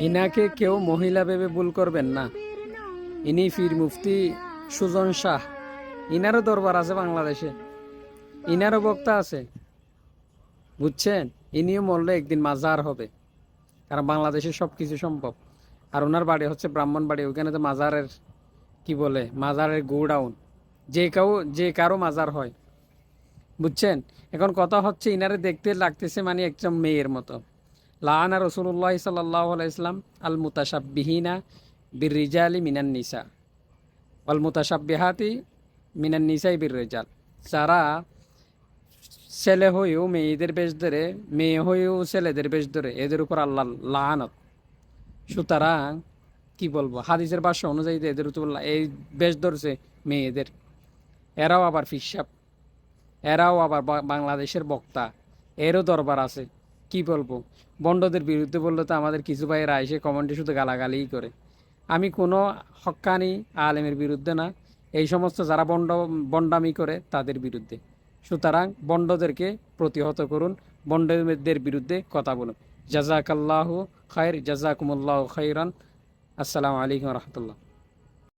ইনাকে কেউ মহিলা ভেবে ভুল করবেন না। ইনি ফির মুফতি সুজন শাহ। ইনারও দরবার আছে বাংলাদেশে। ইনারও বক্তা আছে। বুঝছেন? ইনিও মরলে একদিন মাজার হবে। কারণ বাংলাদেশে সব কিছু সম্ভব। আর ওনার বাড়ি হচ্ছে ব্রাহ্মণ বাড়ি ওখানে তো মাজারের, কি বলে, মাজারের গোডাউন। যে কেউ, যে কারও মাজার হয়। বুঝছেন? এখন কথা হচ্ছে ইনারে দেখতে লাগতেছে মানে একজন মেয়ের মতো। লাহানা রসুল্লাহ সাল্লাহ ইসলাম আল মুতাসাবিহিনা বীর রিজালি মিনান নিসা। অল মুতাসাবিহাতি মিনান বীর রেজাল যারা ছেলে হয়েও মেয়েদের বেশ ধরে, মেয়ে হয়েও ছেলেদের বেশ ধরে, এদের উপর আল্লাহ লাহানত সুতরাং কি বলব, হাদিসের ভাষ্য অনুযায়ী এদের উপর এই বেশ ধরছে মেয়েদের। এরাও আবার ফিসাব এরাও আবার বাংলাদেশের বক্তা। এরও দরবার আছে। কি বলব? বন্ডদের বিরুদ্ধে বললে তো আমাদের কিছু ভাইয়েরা এসে কমেন্টে শুধু গালাগালিই করে। আমি কোনো হক্কানি আলেমের বিরুদ্ধে না, এই সমস্ত যারা বন্ড, বন্ডামি করে তাদের বিরুদ্ধে। সুতরাং বন্ডদেরকে প্রতিহত করুন বন্ডদের বিরুদ্ধে কথা বলুন। জাজাকাল্লাহ খায়ের, জাজাকুমুল্লাহ খাইরান আসসালামু আলাইকুম রহমতুল্লাহ।